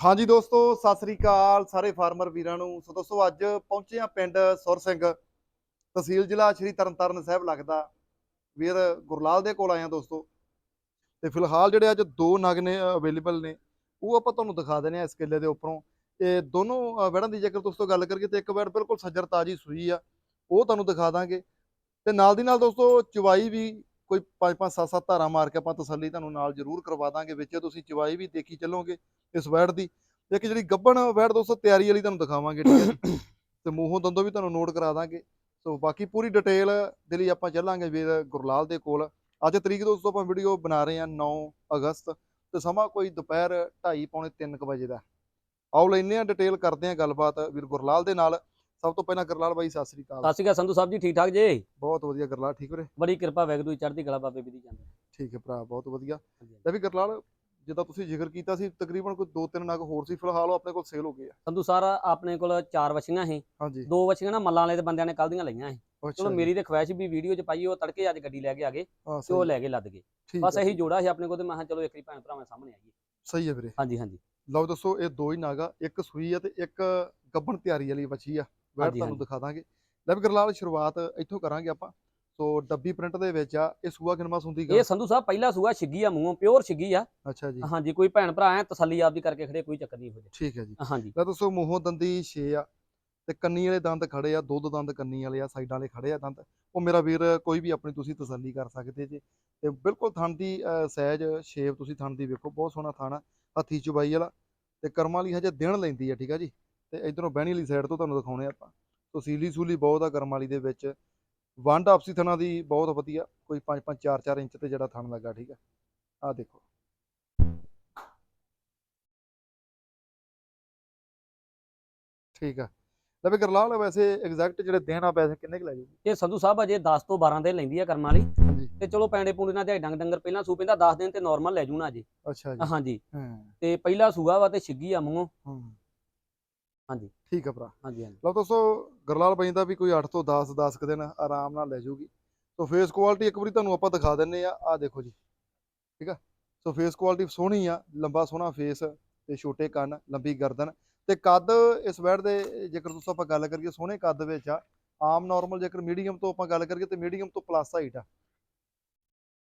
ਹਾਂਜੀ ਦੋਸਤੋ ਸਤਿ ਸ੍ਰੀ ਅਕਾਲ ਸਾਰੇ ਫਾਰਮਰ ਵੀਰਾਂ ਨੂੰ। ਸੋ ਦੋਸਤੋ ਅੱਜ ਪਹੁੰਚੇ ਆ ਪਿੰਡ ਸੁਰ ਸਿੰਘ ਤਹਿਸੀਲ ਜ਼ਿਲ੍ਹਾ ਸ਼੍ਰੀ ਤਰਨਤਾਰਨ ਸਾਹਿਬ ਲੱਗਦਾ। ਵੀਰ ਗੁਰਲਾਲ ਦੇ ਕੋਲ ਆਏ ਆ ਦੋਸਤੋ। ਤੇ ਫਿਲਹਾਲ ਜਿਹੜੇ ਅੱਜ ਦੋ ਨਗ ਨੇ ਅਵੇਲੇਬਲ ਨੇ ਉਹ ਆਪਾਂ ਤੁਹਾਨੂੰ ਦਿਖਾ ਦਿੰਦੇ ਆ ਇਸ ਕਿੱਲੇ ਦੇ ਉੱਪਰੋਂ। ਤੇ ਦੋਨੋਂ ਅ, ਵੜਾਂ ਦੀ ਜੇਕਰ ਦੋਸਤੋ ਗੱਲ ਕਰੀਏ ਤੇ ਇੱਕ ਵੜ ਬਿਲਕੁਲ ਸੱਜਰ ਤਾਜੀ ਸੂਈ ਆ ਉਹ ਤੁਹਾਨੂੰ ਦਿਖਾ ਦਾਂਗੇ। ਤੇ ਨਾਲ ਦੀ ਨਾਲ ਦੋਸਤੋ ਚਵਾਈ ਵੀ ਕੋਈ 5-5 7-7 ਧਾਰਾਂ ਮਾਰ ਕੇ ਆਪਾਂ ਤਸੱਲੀ ਤੁਹਾਨੂੰ ਨਾਲ ਜ਼ਰੂਰ ਕਰਵਾ ਦਾਂਗੇ ਵਿੱਚ ਤੁਸੀਂ ਚਵਾਈ ਵੀ ਦੇਖੀ ਚੱਲੋਗੇ। ਇਸ ਵੈੜ ਦੀ। ਇੱਕ ਜਿਹੜੀ ਗੱਬਣ ਵੈੜ ਦੋਸਤੋ ਤਿਆਰੀ ਵਾਲੀ ਤੁਹਾਨੂੰ ਦਿਖਾਵਾਂਗੇ ਠੀਕ ਹੈ। ਤੇ ਮੂੰਹੋਂ ਦੰਦੋਂ ਵੀ ਤੁਹਾਨੂੰ ਨੋਟ ਕਰਾ ਦਾਂਗੇ। ਸੋ ਬਾਕੀ ਪੂਰੀ ਡਿਟੇਲ ਦੇ ਲਈ ਆਪਾਂ ਚੱਲਾਂਗੇ ਵੀਰ ਗੁਰਲਾਲ ਦੇ ਕੋਲ। ਅੱਜ ਤਰੀਕ ਦੋਸਤੋ ਆਪਾਂ ਵੀਡੀਓ ਬਣਾ ਰਹੇ ਹਾਂ 9 ਅਗਸਤ। ਤੇ ਸਮਾਂ ਕੋਈ ਦੁਪਹਿਰ 2:30 ਪੌਣੇ 3 ਵਜੇ ਦਾ। ਆਓ ਲੈਨੇ ਆ ਡਿਟੇਲ ਕਰਦੇ ਆ ਗੱਲਬਾਤ ਵੀਰ ਗੁਰਲਾਲ ਦੇ ਨਾਲ। ਸਭ ਤੋਂ ਪਹਿਲਾਂ ਗੁਰਲਾਲ ਬਾਈ ਸਤਿ ਸ੍ਰੀ ਅਕਾਲ। ਸਤਿ ਸ਼੍ਰੀ ਅਕਾਲ ਸੰਧੂ ਸਾਹਿਬ ਜੀ ਠੀਕ ਠਾਕ ਜੀ? ਬਹੁਤ ਵਧੀਆ ਗੁਰਲਾਲ ਠੀਕ ਵੀਰੇ? ਬੜੀ ਕਿਰਪਾ ਵੈਗਦੂ ਚੜ੍ਹਦੀ ਕਲਾ ਬਾਬੇ ਵੀ ਦੀ ਜਾਂਦੇ ਠੀਕ ਹੈ ਭਰਾ ਬਹੁਤ ਵਧੀਆ। ਲੈ ਵੀ ਗੁਰਲਾਲ ਜਿੱਦਾਂ ਤੁਸੀਂ ਜ਼ਿਕਰ ਕੀਤਾ ਸੀ ਤਕਰੀਬਨ ਕੋਈ 2-3 ਨਗ ਹੋਰ ਸੀ ਫਿਲਹਾਲ ਉਹ ਆਪਣੇ ਕੋਲ ਸੇਲ ਹੋ ਗਏ ਆ। ਸੰਧੂ ਸਾਹਿਬ ਆਪਣੇ ਕੋਲ ਚਾਰ ਵਛੀਆਂ ਸੀ। ਹਾਂਜੀ। ਦੋ ਵਛੀਆਂ ਨਾ ਮੱਲਾਂ ਵਾਲੇ ਦੇ ਬੰਦਿਆਂ ਨੇ ਕੱਲ ਦੀਆਂ ਲਈਆਂ ਸੀ। ਚਲੋ। ਮੇਰੀ ਤੇ ਖੁਆਇਸ਼ ਵੀ ਵੀਡੀਓ 'ਚ ਪਾਈ ਉਹ ਤੜਕੇ ਅੱਜ ਗੱਡੀ ਲੈ ਕੇ ਆ ਗਏ ਤੇ ਉਹ ਲੈ ਕੇ ਲੱਦ ਗਏ। ਬਸ ਇਹੀ। ਜੋੜਾ ਸੀ ਆਪਣੇ ਕੋਲ ਤੇ ਮੈਂ ਕਿਹਾ ਚਲੋ ਇੱਕ ਹੀ ਭੈਣ ਭਰਾਵਾਂ ਸਾਹਮਣੇ ਆਈਏ। ਸਹੀ ਹੈ ਵੀਰੇ। ਹਾਂਜੀ ਹਾਂਜੀ। ਲਓ ਦੱਸੋ ਇਹ ਦੋ ਹੀ ਨਾਗਾ ਇੱਕ ਸੂਈ ਆ ਤੇ ਇੱਕ ਗੱਬਣ ਤਿਆਰੀ ਵਾਲੀ ਵੱਛੀ ਆ। ਹਾਂਜੀ, ਤੁਹਾਨੂੰ। ਦਿਖਾ ਦਾਂਗੇ। ਲੈ ਵੀ ਗਰਲਾਲ ਸ਼ੁਰੂਆਤ ਇੱਥੋਂ ਕਰਾਂਗੇ ਆਪਾਂ। ਸੋ ਡੱਬੀ ਪ੍ਰਿੰਟ ਦੇ ਵਿੱਚ ਆ ਇਹ ਸੂਆ ਕਿਨਮਾ ਹੁੰਦੀ ਇਹ ਸੰਧੂ ਸਾਹਿਬ ਪਹਿਲਾ ਸੂਆ ਛਿੱਗੀ ਆ ਮੂੰਹੋਂ ਪਿਓਰ ਛਿੱਗੀ ਆ। ਅੱਛਾ ਜੀ। ਹਾਂਜੀ ਕੋਈ ਭੈਣ ਭਰਾ ਐ ਤਸੱਲੀ ਆਪਦੀ ਕਰਕੇ ਖੜੇ ਕੋਈ ਚੱਕਰ ਨਹੀਂ ਹੋ ਠੀਕ ਹੈ ਜੀ। ਹਾਂਜੀ। ਲੈ ਦੱਸੋ ਮੂੰਹੋਂ ਦੰਦੀ 6 ਆ ਤੇ ਕੰਨੀ ਵਾਲੇ ਦੰਦ ਖੜੇ ਆ ਦੋ ਦੋ ਦੰਦ ਕੰਨੀ ਵਾਲੇ ਆ ਸਾਈਡਾਂ ਵਾਲੇ ਖੜੇ ਆ ਦੰਦ। ਉਹ ਮੇਰਾ ਵੀਰ ਕੋਈ ਵੀ ਆਪਣੀ ਤੁਸੀਂ ਤਸੱਲੀ ਕਰ ਸਕਦੇ ਜੇ। ਤੇ ਬਿਲਕੁਲ ਥਣ ਦੀ ਸਹਿਜ ਸ਼ੇਪ ਤੁਸੀਂ ਥਣ ਦੀ ਵੇਖੋ ਬਹੁਤ ਸੋਹਣਾ ਥਣ ਆ ਹੱਥੀ ਚੁਬਾਈ ਵਾਲਾ। ਤੇ ਕਰਮਾਂ ਲਈ ਹਜੇ ਦਿਨ ਲੈਂਦੀ ਆ ਠੀਕ ਆ ਜੀ। ਤੇ ਇਧਰੋਂ ਬਹਿਣੀ ਵਾਲੀ ਸਾਈਡ ਤੋਂ ਤੁਹਾਨੂੰ ਦਿਖਾਉਣੇ ਆਪਾਂ। ਸੋ ਸੀਲੀ ਸੂਲੀ ਬਹੁਤ ਆ ਕਰਮਾਂ ਵਾਲੀ ਦੇ ਵਿੱਚ। ਵੰਡ ਆਪਸੀ ਥਣਾ ਦੀ ਬਹੁਤ ਵਧੀਆ ਕੋਈ 5 5 4 4 ਇੰਚ ਤੇ ਜਿਹੜਾ ਥਣ ਲੱਗਾ ਠੀਕ ਆ। ਆ ਦੇਖੋ। ਠੀਕ ਆ। ਲੈ ਵੀ ਗਰਲਾਲ ਵੈਸੇ ਐਗਜ਼ੈਕਟ ਜਿਹੜੇ ਆ ਪੈਸੇ ਕਿੰਨੇ ਕੁ ਲੈ ਜੂਗੀ ਇਹ ਸੰਧੂ ਸਾਹਿਬ ਅਜੇ 10 ਤੋਂ 12 ਦਿਨ ਲੈਂਦੀ ਆ ਕਰਮਾਂ ਵਾਲੀ। ਹਾਂਜੀ। ਤੇ ਚਲੋ ਪੈਂਡੇ ਪੂੰਡੇ ਨਾਲ ਦਿਹਾੜੀ ਡੰਗ ਡੰਗਰ ਪਹਿਲਾਂ ਸੂ ਪੈਂਦਾ 10 ਦਿਨ ਤੇ ਨਾਰਮਲ ਲੈ ਜੂ ਨਾ ਅਜੇ। ਅੱਛਾ ਜੀ। ਹਾਂਜੀ। ਹਾਂ। ਤੇ ਪਹਿਲਾ ਸੂਆ ਵਾ ਤੇ ਛਿੱਗੀ ਆ ਮੂੰਹੋਂ। ਹਾਂ। ਹਾਂਜੀ। ਠੀਕ ਆ ਭਰਾ। ਹਾਂਜੀ ਹਾਂਜੀ। ਲਓ ਦੋਸਤੋ ਗਰਲਾਲ ਬਾਈ ਦਾ ਵੀ ਕੋਈ 8 ਤੋਂ 10 10 ਕੁ ਦਿਨ ਆਰਾਮ ਨਾਲ ਲੈ ਜੂਗੀ। ਸੋ ਫੇਸ ਕੁਆਲਿਟੀ ਇੱਕ ਵਾਰੀ ਤੁਹਾਨੂੰ ਆਪਾਂ ਦਿਖਾ ਦਿੰਨੇ ਆ। ਆ ਦੇਖੋ ਜੀ। ਠੀਕ ਆ? ਸੋ ਫੇਸ ਕੁਆਲਿਟੀ ਸੋਹਣੀ ਆ ਲੰਬਾ ਸੋਹਣਾ ਫੇਸ ਤੇ ਛੋਟੇ ਕੰਨ ਲੰਬੀ ਗਰਦਨ ਤੇ ਕੱਦ ਇਸ ਵੈੜ ਦੇ ਜੇਕਰ ਤੁਸੀਂ ਆਪਾਂ ਗੱਲ ਕਰੀਏ ਸੋਹਣੇ ਕੱਦ ਵਿੱਚ ਆ ਆਮ ਨਾਰਮਲ ਜੇਕਰ ਮੀਡੀਅਮ ਤੋਂ ਆਪਾਂ ਗੱਲ ਕਰੀਏ ਤੇ ਮੀਡੀਅਮ ਤੋਂ ਪਲੱਸ ਹਾਈਟ ਆ।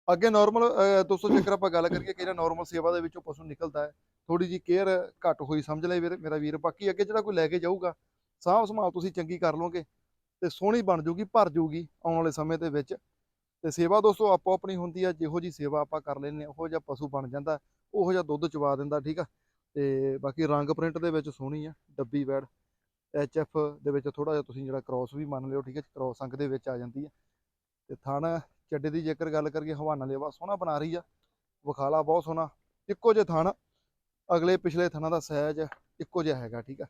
ਅੱਗੇ ਨਾਰਮਲ ਦੋਸਤੋ ਜੇਕਰ ਆਪਾਂ ਗੱਲ ਕਰੀਏ ਕਿ ਜਿਹੜਾ ਨਾਰਮਲ ਸੇਵਾ ਦੇ ਵਿੱਚੋਂ ਪਸ਼ੂ ਨਿਕਲਦਾ ਹੈ ਥੋੜੀ ਜੀ ਕੇਅਰ ਘੱਟ ਹੋਈ, ਸਮਝ ਲੈ ਵੀਰ, ਮੇਰਾ ਵੀਰ। ਬਾਕੀ ਅੱਗੇ ਜਿਹੜਾ ਕੋਈ ਲੈ ਕੇ ਜਾਊਗਾ, ਸਾਂਭ ਸੰਭਾਲ ਤੁਸੀਂ ਚੰਗੀ ਕਰ ਲਓਗੇ ਤੇ ਸੋਹਣੀ ਬਣ ਜੂਗੀ, ਭਰ ਜੂਗੀ ਆਉਣ ਵਾਲੇ ਸਮੇਂ ਦੇ ਵਿੱਚ। ਤੇ ਸੇਵਾ ਦੋਸਤੋ ਆਪੋ ਆਪਣੀ ਹੁੰਦੀ ਆ, ਜਿਹੋ ਜੀ ਸੇਵਾ ਆਪਾਂ ਕਰ ਲੈਨੇ ਉਹੋ ਜਿਹਾ ਪਸ਼ੂ ਬਣ ਜਾਂਦਾ, ਉਹੋ ਜਿਹਾ ਦੁੱਧ ਚਵਾ ਦਿੰਦਾ, ਠੀਕ ਆ? ਤੇ ਬਾਕੀ ਰੰਗ ਪ੍ਰਿੰਟ ਦੇ ਵਿੱਚ ਸੋਹਣੀ ਆ, ਡੱਬੀ ਵੈੜ ਐਚ ਐਫ ਦੇ ਵਿੱਚ ਥੋੜਾ ਜਿਹਾ ਤੁਸੀਂ ਜਿਹੜਾ ਕ੍ਰਾਸ ਵੀ ਮੰਨ ਲਿਓ, ਠੀਕ ਹੈ ਕ੍ਰਾਸ ਅੰਕ ਦੇ ਵਿੱਚ ਆ ਜਾਂਦੀ ਹੈ ਤੇ ਥਣ ਚੱਡੇ ਦੀ ਜੇਕਰ ਗੱਲ ਕਰੀਏ ਹਵਾਨਾ ਲੇਵਾ ਸੋਹਣਾ ਬਣਾ ਰਹੀ ਆ ਵਿਖਾਲਾ ਬਹੁਤ ਸੋਹਣਾ ਇੱਕੋ ਜਿਹੇ ਥਣ ਅਗਲੇ ਪਿਛਲੇ ਥਣਾਂ ਦਾ ਸਾਈਜ਼ ਇੱਕੋ ਜਿਹਾ ਹੈਗਾ ਠੀਕ ਆ।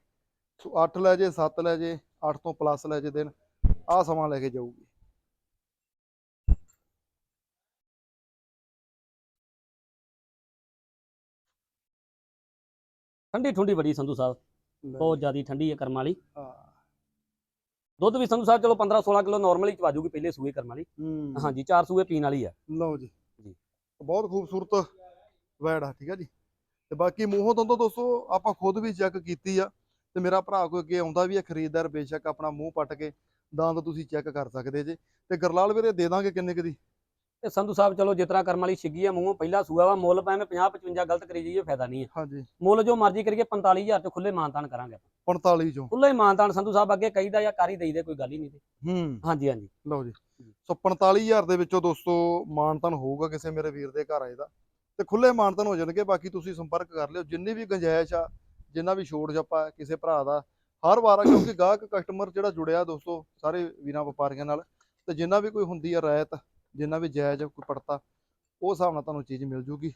ਸੋ 8 ਲੈ ਜੇ 7 ਲੈ ਜੇ 8 ਤੋਂ ਪਲੱਸ ਲੈ ਜੇ ਦਿਨ ਆਹ ਸਮਾਂ ਲੈ ਕੇ ਜਾਊਗੀ। ਠੰਡੀ ਠੁੰਡੀ ਬੜੀ ਸੰਧੂ ਸਾਹਿਬ ਬਹੁਤ ਜ਼ਿਆਦੀ ਠੰਡੀ ਹੈ ਕਰਮ ਵਾਲੀ। ਹਾਂ। ਦੁੱਧ ਵੀ ਸੰਧੂ ਸਾਹਿਬ ਚਲੋ 15 16 ਕਿਲੋ ਨਾਰਮਲੀ ਚਵਾ ਜੂਗੀ ਪਹਿਲੇ ਸੂਏ ਕਰਮ ਵਾਲੀ ਹੂੰ। ਹਾਂਜੀ ਚਾਰ ਸੂਏ ਪੀਣ ਵਾਲੀ ਆ। ਲਓ ਜੀ। ਜੀ। ਬਹੁਤ ਖੂਬਸੂਰਤ ਵੈੜ ਆ ਠੀਕ ਆ ਜੀ। ਤੇ ਬਾਕੀ ਮੂੰਹੋਂ ਤੋਂ ਤਾਂ ਦੋਸਤੋ ਆਪਾਂ ਖੁਦ ਵੀ ਚੈੱਕ ਕੀਤੀ ਆ ਤੇ ਮੇਰਾ ਭਰਾ ਕੋਈ ਅੱਗੇ ਆਉਂਦਾ ਵੀ ਹੈ ਖਰੀਦਦਾਰ ਬੇਸ਼ੱਕ ਆਪਣਾ ਮੂੰਹ ਪੱਟ ਕੇ ਦੰਦ ਤੁਸੀਂ ਚੈੱਕ ਕਰ ਸਕਦੇ ਜੇ। ਤੇ ਗਰਲਾਲ ਵੀਰੇ ਦੇ ਦਾਂਗੇ ਕਿੰਨੇ ਕੁ ਦੀ? ਤੇ ਸੰਧੂ ਸਾਹਿਬ ਚਲੋ ਜਿਤਨਾ ਕਰਮ ਵਾਲੀ ਛਿੱਗੀ ਆ ਮੂੰਹੋਂ ਪਹਿਲਾ ਸੂਆ ਵਾ ਮੁੱਲ ਭਾਵੇਂ 50 55 ਗਲਤ ਕਰੀ ਜਾਈਏ ਫਾਇਦਾ ਨਹੀਂ ਹੈ ਹਾਂਜੀ। ਮੁੱਲ ਜੋ ਮਰਜ਼ੀ ਕਰੀਏ 45000 ਚ ਖੁੱਲੇ ਮਾਨਤਾਨ ਕਰਾਂਗੇ 45 ਚੋਂ। ਖੁੱਲੇ ਮਾਨਤਾਨ ਸੰਧੂ ਸਾਹਿਬ ਅੱਗੇ ਕਹੀਦਾ ਜਾਂ ਕਰ ਹੀ ਦੇਈਦੇ ਕੋਈ ਗੱਲ ਹੀ ਨਹੀਂ ਤੇ ਹੂੰ। ਹਾਂਜੀ ਹਾਂਜੀ। ਲਓ ਜੀ। ਸੋ 45000 ਦੇ ਵਿੱਚੋਂ ਦੋਸਤੋ ਮਾਨਤਨ ਹੋਊਗਾ ਕਿਸੇ ਮੇਰੇ ਵੀਰ ਦੇ ਘਰ ਆਏ ਦਾ। ਤੇ ਖੁੱਲੇ ਮਾਨਤਨ ਹੋ ਜਾਣਗੇ ਬਾਕੀ ਤੁਸੀਂ ਸੰਪਰਕ ਕਰ ਲਿਓ। ਜਿੰਨੀ ਵੀ ਗੁੰਜਾਇਸ਼ ਆ ਜਿੰਨਾ ਵੀ ਛੋਟ ਜੱਪਾ ਕਿਸੇ ਭਰਾ ਦਾ ਹਰ ਵਾਰ ਆ ਕਿਉਂਕਿ ਗਾਹਕ ਕਸਟਮਰ ਜਿਹੜਾ ਜੁੜਿਆ ਦੋਸਤੋ ਸਾਰੇ ਵੀਰਾਂ ਵਪਾਰੀਆਂ ਨਾਲ ਤੇ ਜਿੰਨਾ ਵੀ ਕੋਈ ਹੁੰਦੀ ਆ ਰਾਇਤ ਜਿੰਨਾ ਵੀ ਜਾਇਜ਼ ਕੋਈ ਪੜਤਾ ਉਹ ਹਿਸਾਬ ਨਾਲ ਤੁਹਾਨੂੰ ਚੀਜ਼ ਮਿਲ ਜੂਗੀ।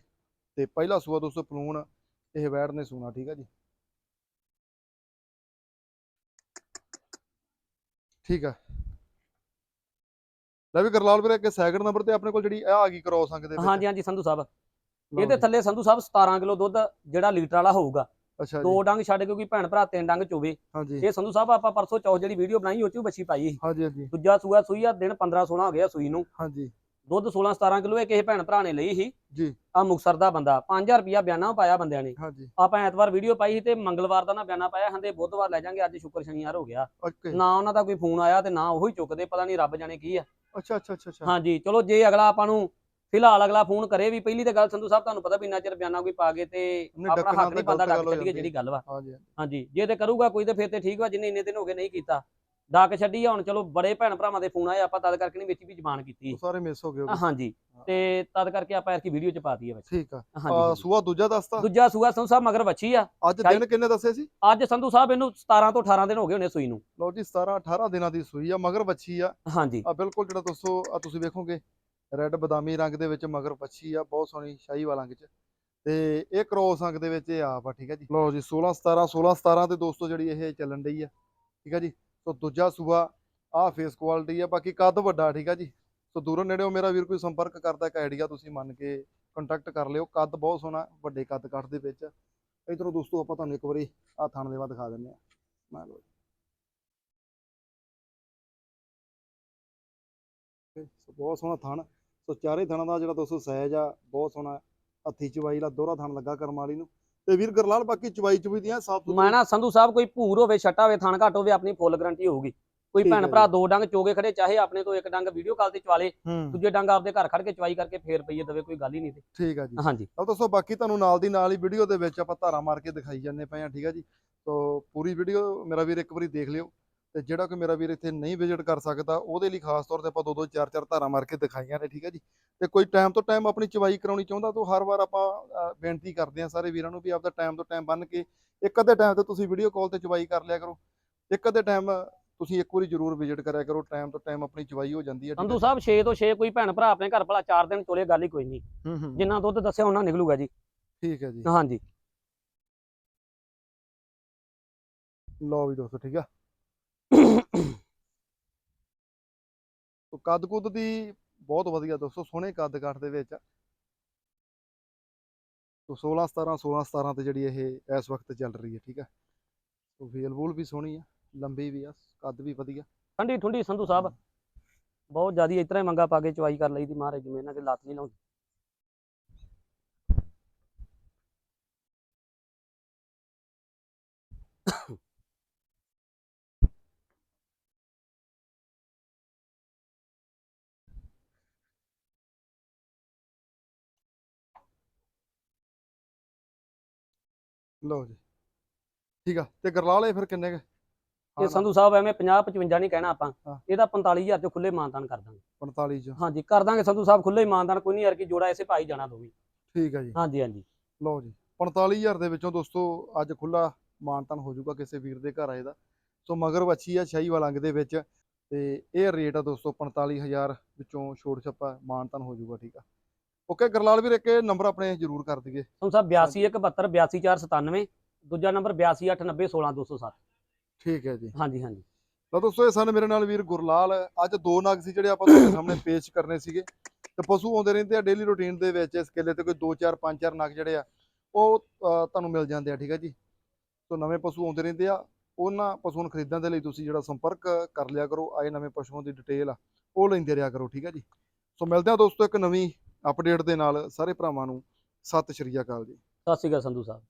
ਤੇ ਪਹਿਲਾ ਸੂਆ ਦੋਸਤੋ ਪਲੂਣ ਇਹ ਵੈੜ ਨੇ ਸੂਣਾ ਠੀਕ ਆ ਜੀ? ਠੀਕ ਆ। ਲੈ ਵੀ ਕਰਲਾਲ ਵੀਰੇ ਅੱਗੇ ਸੈਕਿੰਡ ਨੰਬਰ ਤੇ ਆਪਣੇ ਕੋਲ ਜਿਹੜੀ ਆ ਆ ਗਈ ਕ੍ਰੋਸ ਅੰਕ ਦੇ ਵਿੱਚ। ਹਾਂਜੀ ਹਾਂਜੀ ਸੰਧੂ ਸਾਹਿਬ। ਇਹਦੇ। ਥੱਲੇ ਸੰਧੂ ਸਾਹਿਬ 17 ਕਿਲੋ ਦੁੱਧ ਜਿਹੜਾ ਲੀਟਰ ਵਾਲਾ ਹੋਊਗਾ। ਅੱਛਾ ਦੋ ਡੰਗ ਛੱਡ ਕੇ ਕੋਈ ਭੈਣ ਭਰਾ ਤਿੰਨ ਡੰਗ ਚੋਵੇ। ਇਹ ਸੰਧੂ ਸਾਹਿਬ ਆਪਾਂ ਪਰਸੋਂ ਚੌਥ ਜਿਹੜੀ ਵੀਡੀਓ ਬਣਾਈ ਉਹ ਚ ਵੀ ਬੱਚੀ ਪਾਈ। ਹਾਂਜੀ ਹਾਂਜੀ। ਦੂਜਾ ਸੂਆ ਸੂਈ ਆ ਦਿਨ 15 16 ਹੋ ਗਿਆ ਸੂਈ ਨੂੰ। ਹਾਂਜੀ। ਦੁੱਧ 16 17 ਕਿਲੋ ਇਹ ਕਿਸੇ ਭੈਣ ਭਰਾ ਨੇ ਲਈ ਸੀ। ਜੀ। ਆ ਮੁਕਸਰ ਦਾ ਬੰਦਾ 5000 ਰੁਪਿਆ ਬਿਆਨਾ ਪਾਇਆ ਬੰਦਿਆਂ ਨੇ। ਹਾਂਜੀ। ਆਪਾਂ ਐਤਵਾਰ ਵੀਡੀਓ ਪਾਈ ਸੀ ਤੇ ਮੰਗਲਵਾਰ ਦਾ ਨਾ ਬਿਆਨਾ ਪਾਇਆ ਹੰਦੇ ਬੁੱਧਵਾਰ ਲੈ ਜਾਾਂਗੇ ਅੱਜ ਸ਼ੁੱਕਰ ਸ਼ਨੀਵਾਰ ਹੋ ਗਿਆ। ਨਾ ਉਹਨਾਂ ਦਾ ਕੋਈ ਫੋਨ ਆਇਆ ਤੇ ਨਾ ਉਹੀ ਚੁੱਕਦੇ ਪਤਾ ਨਹੀਂ ਰੱਬ ਜਾਣੇ ਕੀ ਆ। ਅੱਛਾ ਅੱਛਾ ਅੱਛਾ ਹਾਂਜੀ ਚਲੋ ਜੇ ਅਗਲਾ ਆਪਾਂ ਨੂੰ ਫਿਲਹਾਲ ਅਗਲਾ ਫੋਨ ਕਰੇ ਵੀ ਪਹਿਲੀ ਤਾਂ ਗੱਲ ਸੰਧੂ ਸਾਹਿਬ ਤੁਹਾਨੂੰ ਪਤਾ ਵੀ ਇੰਨਾ ਚਿਰ ਬਿਆਨਾ ਕੋਈ ਪਾ ਕੇ ਤੇ ਆਪਣਾ ਹੱਕ ਨਹੀਂ ਬੰਦਾ ਡੱਕ ਜਾਂਦੀ। ਜਿਹੜੀ ਗੱਲ ਵਾ। ਹਾਂਜੀ ਜੇ ਤੇ ਕਰੂਗਾ ਕੋਈ ਤੇ ਫਿਰ ਤੇ ਠੀਕ ਵਾ ਜਿੰਨੇ ਇੰਨੇ ਦਿਨ ਹੋ ਗਏ ਨਹੀਂ ਕੀਤਾ। ਡਾਕ ਛੱਡੀ ਹੁਣ ਚਲੋ ਬੜੇ ਭੈਣ ਭਰਾਵਾਂ ਦੇ ਫੋਨ ਆਏ ਆਪਾਂ ਤਦ ਕਰਕੇ ਨਹੀਂ ਵਿੱਚ ਵੀ ਜ਼ਬਾਨ ਕੀਤੀ। ਉਹ ਸਾਰੇ ਮਿਸ ਹੋ ਗਏ। ਹਾਂਜੀ ਤੇ ਤਦ ਕਰਕੇ ਆਪਾਂ ਐਰਕੀ ਵੀਡੀਓ ਚ ਪਾਤੀ ਹੈ ਵਿੱਚ। ਠੀਕ ਆ। ਹਾਂਜੀ, ਸੂਆ ਦੂਜਾ ਦੱਸਤਾ? ਦੂਜਾ ਸੂਆ ਸੰਧੂ ਸਾਹਿਬ ਮਗਰ ਵੱਛੀ ਆ। ਅੱਜ ਸ਼ਾਹੀ- ਦਿਨ ਕਿੰਨੇ ਦੱਸੇ ਸੀ? ਅੱਜ ਸੰਧੂ ਸਾਹਿਬ ਇਹਨੂੰ 17 ਤੋਂ 18 ਦਿਨ ਹੋ ਗਏ ਹੋਣੇ ਸੂਈ ਨੂੰ। ਲਓ ਜੀ 17 18 ਦਿਨਾਂ ਦੀ ਸੂਈ ਆ ਮਗਰ ਬੱਚੀ ਆ। ਹਾਂਜੀ। ਆ ਬਿਲਕੁਲ ਜਿਹੜਾ ਦੋਸਤੋ ਆ ਤੁਸੀਂ ਵੇਖੋਗੇ ਰੈੱਡ ਬਦਾਮੀ ਰੰਗ ਦੇ ਵਿੱਚ ਮਗਰ ਬੱਚੀ ਆ ਬਹੁਤ ਸੋਹਣੀ ਸ਼ਾਹੀਵਾਲ ਰੰਗ ਚ। ਤੇ ਇਹ ਕ੍ਰੋਸ ਅੰਗ ਦੇ ਵਿੱਚ ਇਹ ਆਪ ਆ ਠੀਕ ਹੈ ਜੀ। ਲਓ ਜੀ 16 17 16 17 ਤੇ ਦੋਸਤੋ ਜਿਹੜੀ ਇਹ ਚੱਲਣ ਡਈ ਆ ਠੀਕ ਹੈ ਜੀ। ਸੋ ਦੂਜਾ ਸੂਆ ਆ ਫੇਸ ਕੁਆਲਿਟੀ ਆ, ਬਾਕੀ ਕੱਦ ਵੱਡਾ, ਠੀਕ ਆ ਜੀ। ਸੋ ਦੂਰੋਂ ਨੇੜਿਓਂ ਮੇਰਾ ਵੀਰ ਕੋਈ ਸੰਪਰਕ ਕਰਦਾ, ਇੱਕ ਆਈਡੀਆ ਤੁਸੀਂ ਮੰਨ ਕੇ ਕੰਟੈਕਟ ਕਰ ਲਿਓ। ਕੱਦ ਬਹੁਤ ਸੋਹਣਾ, ਵੱਡੇ ਕੱਦ ਕੱਟ ਦੇ ਵਿੱਚ ਇਧਰੋਂ ਦੋਸਤੋ, ਆਪਾਂ ਤੁਹਾਨੂੰ ਇੱਕ ਵਾਰੀ ਆ ਥਣ ਦੇ ਵਾ ਦਿਖਾ ਦਿੰਦੇ ਆ ਮੈਂ ਲਓ ਸੋ ਬਹੁਤ ਸੋਹਣਾ ਥਣ। ਸੋ ਚਾਰੇ ਥਣਾਂ ਦਾ ਜਿਹੜਾ ਦੋਸਤੋ ਸਾਈਜ਼ ਆ, ਬਹੁਤ ਸੋਹਣਾ। ਹੱਥੀ ਚਵਾਈ ਦਾ ਦੋਹਰਾ ਥਣ ਲੱਗਾ ਕਰਮ ਵਾਲੀ ਨੂੰ। ਤੇ ਵੀਰ ਗਰਲਾਲ ਬਾਕੀ ਚਵਾਈ ਚੁਵੀ ਦੀਆਂ ਸਾਫ਼ ਮੈਂ ਨਾ ਸੰਧੂ ਸਾਹਿਬ ਕੋਈ ਭੂਰ ਹੋਵੇ ਛੱਟਾ ਹੋਵੇ ਥਣ ਘੱਟ ਹੋਵੇ ਆਪਣੀ ਫੁੱਲ ਗਾਰੰਟੀ ਹੋਊਗੀ। ਕੋਈ ਭੈਣ ਭਰਾ ਦੋ ਡੰਗ ਚੋਗੇ ਖੜੇ ਚਾਹੇ ਆਪਣੇ ਤੋਂ ਇੱਕ ਡੰਗ ਵੀਡੀਓ ਕਾਲ ਤੇ ਚਵਾ ਲੇ ਹੂੰ। ਦੂਜੇ ਡੰਗ ਆਪਦੇ ਘਰ ਖੜ ਕੇ ਚਵਾਈ ਕਰਕੇ ਫੇਰ ਪਈਏ ਦਵੇ ਕੋਈ ਗੱਲ ਹੀ ਨਹੀਂ ਤੇ। ਠੀਕ ਆ ਜੀ। ਹਾਂਜੀ। ਤਾਂ ਦੋਸਤੋ ਬਾਕੀ ਤੁਹਾਨੂੰ ਨਾਲ ਦੀ ਨਾਲ ਹੀ ਵੀਡੀਓ ਦੇ ਵਿੱਚ ਆਪਾਂ ਧਾਰਾ ਮਾਰ ਕੇ ਦਿਖਾਈ ਜਾਂਦੇ ਪਏ ਆ ਠੀਕ ਆ ਜੀ? ਸੋ ਪੂਰੀ ਵੀਡੀਓ ਮੇਰਾ ਵੀਰ ਇੱਕ ਵਾਰੀ ਦੇਖ ਲਿਓ। ਤੇ ਜਿਹੜਾ ਕੋਈ ਮੇਰਾ ਵੀਰ ਇੱਥੇ ਨਹੀਂ ਵਿਜ਼ਿਟ ਕਰ ਸਕਦਾ ਉਹਦੇ ਲਈ ਖਾਸ ਤੌਰ ਤੇ ਆਪਾਂ ਦੋ ਦੋ ਚਾਰ ਚਾਰ ਧਾਰਾ ਮਾਰ ਕੇ ਦਿਖਾਈਆਂ ਨੇ ਠੀਕ ਆ ਜੀ। ਤੇ ਕੋਈ ਟਾਈਮ ਤੋਂ ਟਾਈਮ ਆਪਣੀ ਚਵਾਈ ਕਰਾਉਣੀ ਚਾਹੁੰਦਾ ਤਾਂ ਹਰ ਵਾਰ ਆਪਾਂ ਬੇਨਤੀ ਕਰਦੇ ਆ ਸਾਰੇ ਵੀਰਾਂ ਨੂੰ ਵੀ ਆਪਦਾ ਟਾਈਮ ਤੋਂ ਟਾਈਮ ਬੰਨ ਕੇ ਇੱਕ ਅੱਧੇ ਟਾਈਮ ਤੇ ਤੁਸੀਂ ਵੀਡੀਓ ਕਾਲ ਤੇ ਚਵਾਈ ਕਰ ਲਿਆ ਕਰੋ। ਇੱਕ ਅੱਧੇ ਟਾਈਮ ਤੁਸੀਂ ਇੱਕ ਵਾਰੀ ਜ਼ਰੂਰ ਵਿਜ਼ਿਟ ਕਰਿਆ ਕਰੋ ਟਾਈਮ ਤੋਂ ਟਾਈਮ ਆਪਣੀ ਚਵਾਈ ਹੋ ਜਾਂਦੀ ਹੈ ਸੰਧੂ ਸਾਹਿਬ 6 ਤੋਂ 6 ਕੋਈ ਭੈਣ ਭਰਾ ਆਪਣੇ ਘਰ ਭਲਾ 4 ਦਿਨ ਚੋਲੇ ਗੱਲ ਹੀ ਕੋਈ ਨਹੀਂ। ਹੂੰ ਹੂੰ। ਜਿੰਨਾ ਦੁੱਧ ਦੱਸਿਆ ਉਹਨਾਂ ਨਿਕਲੂਗਾ ਜੀ। ਠੀਕ ਹੈ ਜੀ। ਹਾਂਜੀ। ਲਓ ਵੀ ਦੋਸਤੋ ਠੀਕ ਆ। ਤੋ ਕੱਦ ਕੁੱਦ ਦੀ ਬਹੁਤ ਵਧੀਆ ਦੋਸਤੋ ਸੋਹਣੇ ਕੱਦ ਕਾਠ ਦੇ ਵਿੱਚ। ਤੋ 16 17 16 17 ਤੇ ਜਿਹੜੀ ਇਹ ਇਸ ਵਕਤ ਚੱਲ ਰਹੀ ਹੈ, ਠੀਕ ਆ ਤੋ ਵੇਲ ਵੂਲ ਵੀ ਸੋਹਣੀ ਆ, ਲੰਬੀ ਵੀ ਆ, ਕੱਦ ਵੀ ਵਧੀਆ। ਠੰਡੀ ਠੰਡੀ ਸੰਧੂ ਸਾਹਿਬ। ਬਹੁਤ ਜ਼ਿਆਦੀ ਇਸ ਤਰ੍ਹਾਂ ਹੀ ਮੰਗਾ ਪਾ ਕੇ ਚਵਾਈ ਕਰ ਲਈ ਦੀ ਮਹਾਰਾਜ ਜਿਵੇਂ ਇਹਨਾਂ ਦੇ ਲੱਤ ਨਹੀਂ ਲਾਉਂਦੀ। ਲਓ ਜੀ। ਠੀਕ ਆ ਤੇ ਗਰਲਾਲੇ ਫਿਰ ਕਿੰਨੇ ਕੁ? ਤੇ ਹਾਂ, ਸੰਧੂ ਸਾਹਿਬ ਐਵੇਂ 50 55 ਨਹੀਂ ਕਹਿਣਾ ਆਪਾਂ। ਹਾਂ। ਇਹਦਾ 45000 ਚ ਖੁੱਲੇ ਮਾਨਦਾਨ ਕਰ ਦਾਂਗੇ। 45 ਚ। ਹਾਂਜੀ ਕਰ ਦਾਂਗੇ ਸੰਧੂ ਸਾਹਿਬ ਖੁੱਲੇ ਮਾਨਦਾਨ ਕੋਈ ਨਹੀਂ ਯਾਰ ਕਿ ਜੋੜਾ ਇਸੇ ਭਾਈ ਜਾਣਾ ਦੋਵੇਂ। ਠੀਕ ਆ ਜੀ। ਹਾਂਜੀ ਹਾਂਜੀ। ਲਓ ਜੀ 45000 ਦੇ ਵਿੱਚੋਂ ਦੋਸਤੋ ਅੱਜ ਖੁੱਲਾ ਮਾਨਤਨ ਹੋ ਜਾਊਗਾ ਕਿਸੇ ਵੀਰ ਦੇ ਘਰ ਆਏ ਦਾ। ਸੋ ਮਗਰ ਵੱਛੀ ਆ ਸ਼ਾਹੀਵਾਲ ਅੰਗ ਦੇ ਵਿੱਚ ਤੇ ਇਹ ਰੇਟ ਆ ਦੋਸਤੋ 45000 ਵਿੱਚੋਂ ਛੋੜ ਛੱਪਾ ਮਾਨਤਨ ਹੋ ਜਾਊਗਾ ਠੀਕ ਆ। ਓਕੇ ਗਰਲਾਲ ਵੀਰ ਇੱਕ ਨੰਬਰ ਆਪਣੇ ਜ਼ਰੂਰ ਕਰ ਦਈਏ। ਸੰਧੂ ਸਾਹਿਬ 82 827 ਦੂਜਾ ਨੰਬਰ 82 19207 ਠੀਕ ਹੈ ਜੀ। ਹਾਂਜੀ ਹਾਂਜੀ। ਲਓ ਦੋਸਤੋ ਇਹ ਸਨ ਮੇਰੇ ਨਾਲ ਵੀਰ ਗੁਰਲਾਲ। ਅੱਜ ਦੋ ਨਗ ਸੀ ਜਿਹੜੇ ਆਪਾਂ ਤੁਹਾਡੇ ਸਾਹਮਣੇ ਪੇਸ਼ ਕਰਨੇ ਸੀਗੇ। ਤੇ ਪਸ਼ੂ ਆਉਂਦੇ ਰਹਿੰਦੇ ਆ ਡੇਲੀ ਰੂਟੀਨ ਦੇ ਵਿੱਚ ਇਸ ਕਿੱਲੇ ਤੇ ਕੋਈ 2 4 5 4 ਨਗ ਜਿਹੜੇ ਆ ਉਹ ਤੁਹਾਨੂੰ ਮਿਲ ਜਾਂਦੇ ਆ ਠੀਕ ਹੈ ਜੀ। ਸੋ ਨਵੇਂ ਪਸ਼ੂ ਆਉਂਦੇ ਰਹਿੰਦੇ ਆ। ਉਹਨਾਂ ਪਸ਼ੂਆਂ ਨੂੰ ਖਰੀਦਣ ਦੇ ਲਈ ਤੁਸੀਂ ਜਿਹੜਾ ਸੰਪਰਕ ਕਰ ਲਿਆ ਕਰੋ। ਆਏ ਨਵੇਂ ਪਸ਼ੂਆਂ ਦੀ ਡਿਟੇਲ ਆ ਉਹ ਲੈਂਦੇ ਰਿਹਾ ਕਰੋ ਠੀਕ ਹੈ ਜੀ। ਸੋ ਮਿਲਦੇ ਆ ਦੋਸਤੋ ਇੱਕ ਨਵੀਂ ਅਪਡੇਟ ਦੇ ਨਾਲ ਸਾਰੇ ਭਰਾਵਾਂ ਨੂੰ ਸਤਿ ਸ਼੍ਰੀ ਅਕਾਲ ਜੀ। ਸਤਿ ਸ਼੍ਰੀ ਅਕਾਲ ਸੰਧੂ ਸਾਹਿਬ।